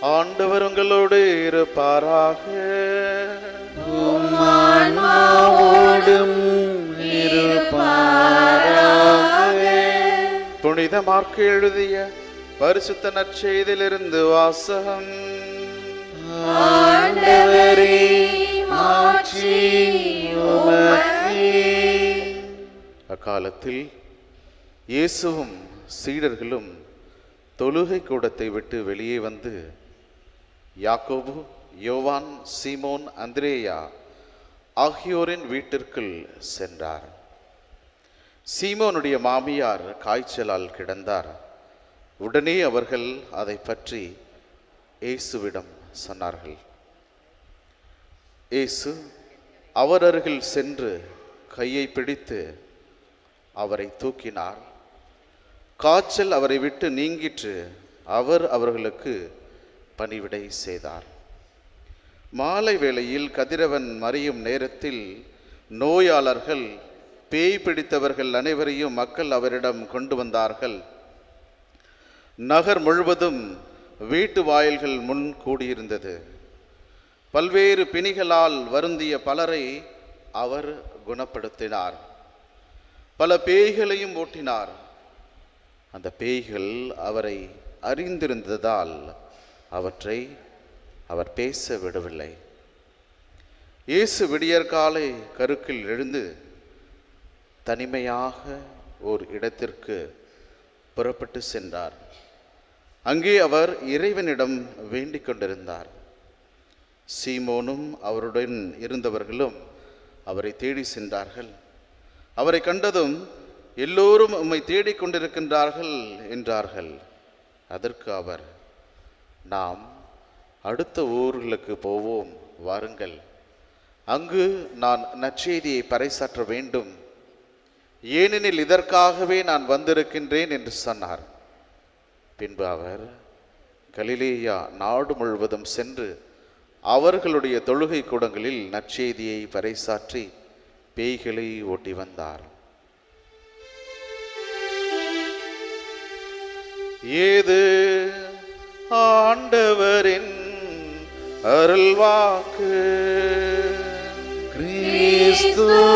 ஆண்டவர் உங்களோடு இருப்பாராக. புனித மார்க்கு எழுதிய பரிசுத்த நற்செய்தியிலிருந்து வாசகம். அக்காலத்தில் இயேசுவும் சீடர்களும் தொழுகை கூடத்தை விட்டு வெளியே வந்து யாக்கோபு யோவான் சீமோன் அந்திரேயா ஆகியோரின் வீட்டிற்குள் சென்றார். சீமோனுடைய மாமியார் காய்ச்சலால் கிடந்தார். உடனே அவர்கள் அதை பற்றி இயேசுவிடம் சொன்னார்கள். இயேசு அவர் அருகில் சென்று கையை பிடித்து அவரை தூக்கினார். காய்ச்சல் அவரை விட்டு நீங்கிற்று. அவர் அவர்களுக்கு பணிவிடை செய்தார். மாலை வேளையில் கதிரவன் மறையும் நேரத்தில் நோயாளர்கள் பேய் பிடித்தவர்கள் அனைவரையும் மக்கள் அவரிடம் கொண்டு வந்தார்கள். நகர் முழுவதும் வீட்டு வாயில்கள் முன் கூடியிருந்தது. பல்வேறு பிணிகளால் வருந்திய பலரை அவர் குணப்படுத்தினார். பல பேய்களையும் ஓட்டினார். அந்த பேய்கள் அவரை அறிந்திருந்ததால் அவற்றை அவர் பேச விடவில்லை. இயேசு விடியற்காலை கருக்கில் எழுந்து தனிமையாக ஓர் இடத்திற்கு புறப்பட்டு சென்றார். அங்கே அவர் இறைவனிடம் வேண்டிக் கொண்டிருந்தார். சீமோனும் அவருடன் இருந்தவர்களும் அவரை தேடி சென்றார்கள். அவரை கண்டதும் எல்லோரும் உம்மை தேடிக் கொண்டிருக்கின்றார்கள் என்றார்கள். அதற்கு அவர் நாம் அடுத்த ஊர்களுக்கு போவோம் வாருங்கள். அங்கு நான் நற்செய்தியை பறைசாற்ற வேண்டும். ஏனெனில் இதற்காகவே நான் வந்திருக்கின்றேன் என்று சொன்னார். பின்பு அவர் கலிலேயா நாடு முழுவதும் சென்று அவர்களுடைய தொழுகை கூடங்களில் நற்செய்தியை பறைசாற்றி பேய்களை ஓட்டி வந்தார். ஏது ஆண்டவரின் அருள்வாக்கு. கிறிஸ்து.